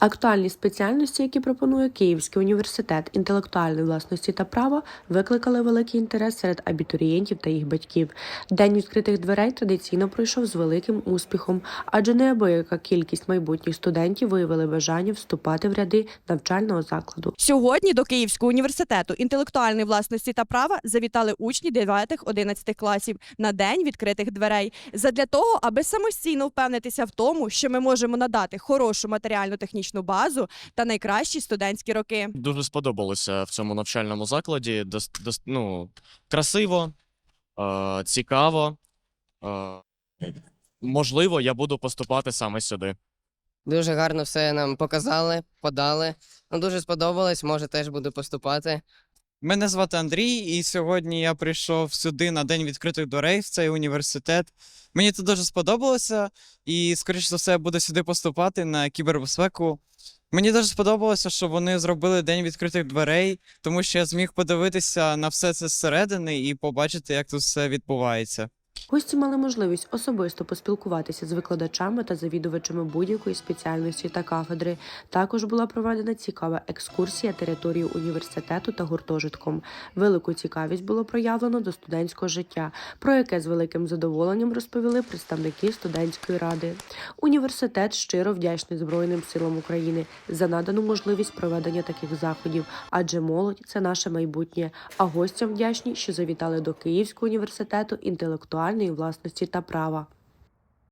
Актуальні спеціальності, які пропонує Київський університет інтелектуальної власності та права, викликали великий інтерес серед абітурієнтів та їх батьків. День відкритих дверей традиційно пройшов з великим успіхом, адже неабияка кількість майбутніх студентів виявили бажання вступати в ряди навчального закладу. Сьогодні до Київського університету інтелектуальної власності та права завітали учні 9-11 класів на день відкритих дверей. Задля того, аби самостійно впевнитися в тому, що ми можемо надати хорошу матеріально-технічну базу та найкращі студентські роки. Дуже сподобалося в цьому навчальному закладі. Дос, дос, ну, красиво, е, цікаво. Е, можливо, я буду поступати саме сюди. Дуже гарно все нам показали, подали. Ну, дуже сподобалось, може теж буду поступати. Мене звати Андрій, і сьогодні я прийшов сюди на день відкритих дверей в цей університет. Мені це дуже сподобалося, і, скоріш за все, я буду сюди поступати на кібербезпеку. Мені дуже сподобалося, що вони зробили день відкритих дверей, тому що я зміг подивитися на все це зсередини і побачити, як тут все відбувається. Гості мали можливість особисто поспілкуватися з викладачами та завідувачами будь-якої спеціальності та кафедри. Також була проведена цікава екскурсія територією університету та гуртожитком. Велику цікавість було проявлено до студентського життя, про яке з великим задоволенням розповіли представники студентської ради. Університет щиро вдячний Збройним силам України за надану можливість проведення таких заходів, адже молодь це наше майбутнє. А гостям вдячні, що завітали до Київського університету інтелектуальної власності та права.